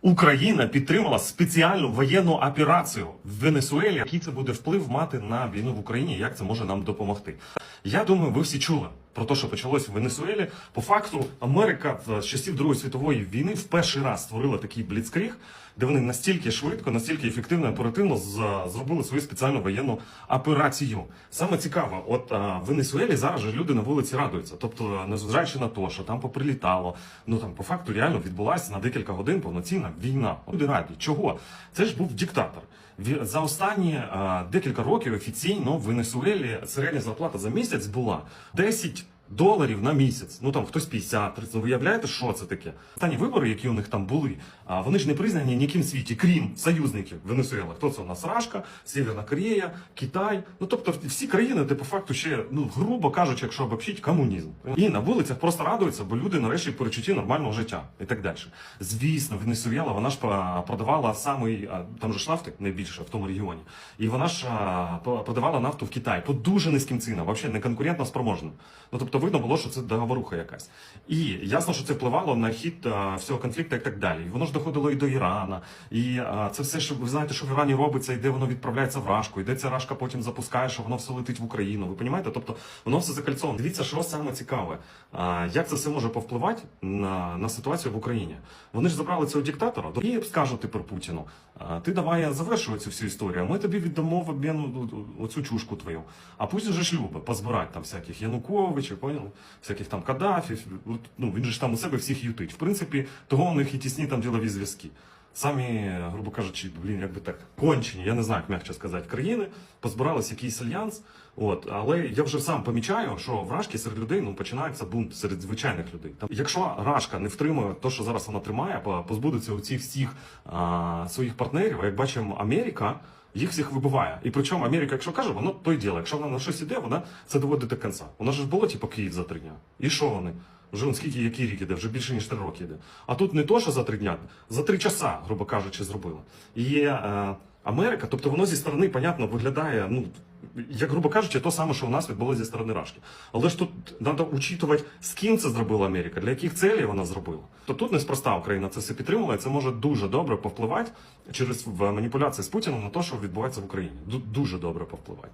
Україна підтримала спеціальну воєнну операцію в Венесуелі. Який це буде вплив мати на війну в Україні? Як це може нам допомогти? Я думаю, ви всі чули про те, що почалось в Венесуелі. По факту, Америка з часів Другої світової війни в перший раз створила такий бліцкріг, де вони настільки швидко, настільки ефективно і оперативно зробили свою спеціальну воєнну операцію. Саме цікаво, от в Венесуелі зараз же люди на вулиці радуються. Тобто, незважаючи на те, що там поприлітало, ну там по факту реально відбулася на декілька годин повноцінна війна. Люди раді. Чого? Це ж був диктатор. За останні декілька років офіційно в Венесуелі середня зарплата за місяць була 10 доларів на місяць. Ну там хтось 50, 30. Ну, Виявляєте, що це таке? Останні вибори, які у них там були, а, вони ж не признані ніким світі, крім союзників Венесуела. Хто це у нас? Рашка, Северна Корея, Китай. Ну тобто всі країни, де по факту ще, ну грубо кажучи, якщо обобщить, комунізм. І на вулицях просто радуються, бо люди нарешті перечутті нормального життя і так далі. Звісно, Венесуела, вона ж продавала самий, там же ж нафти найбільше в тому регіоні. І вона ж продавала нафту в Китай по дуже низьким цінам, взагалі не конкурентно спроможним. Ну тобто видно було, що це договоруха якась. І ясно, що це впливало на хід всього конфлікту і так далі. І воно ж доходило і до Ірана. І а, це все, що ви знаєте, що в Ірані робиться, і де воно відправляється в Рашку, і де ця Рашка потім запускає, що воно все летить в Україну. Ви розумієте? Тобто воно все закольцовано. Дивіться, що саме цікаве. А, як це все може повпливати на, на ситуацію в Україні? Вони ж забрали цього диктатора, і скажуть тепер Путіну. Ти давай завершуй цю всю історію. Ми тобі віддамо в обмін оцю чушку твою. А Путін же ж любить позбирати там всяких Януковичів, понял? всяких там Каддафів. Ну він же ж там у себе всіх ютить. В принципі, того у них і тісні там ділові зв'язки. Самі, грубо кажучи, блін, як би так кончені, я не знаю, як м'якше сказати, країни, позбирались якийсь альянс. От, але я вже сам помічаю, що в Рашки серед людей ну, починається бунт серед звичайних людей. Там, якщо Рашка не втримує те, що зараз вона тримає, по- позбудеться у цих всіх а, своїх партнерів, а як бачимо, Америка. Їх всіх вибиває. І причому Америка, якщо каже, воно то й діло. Якщо вона на щось іде, вона це доводить до кінця. Вона ж було, типу, Київ за три дня. І що вони? Вже он скільки, який рік іде, вже більше ніж три роки йде. А тут не то, що за три дня, за три часа, грубо кажучи, зробили. І є е, Америка, тобто воно зі сторони, понятно, виглядає, ну, як грубо кажучи, то саме, що у нас відбулося зі сторони Рашки. Але ж тут треба учитувати, з ким це зробила Америка, для яких целей вона зробила. То тут неспроста Україна це все підтримала, і це може дуже добре повпливати через маніпуляції з Путіним на те, що відбувається в Україні. Дуже добре повпливати.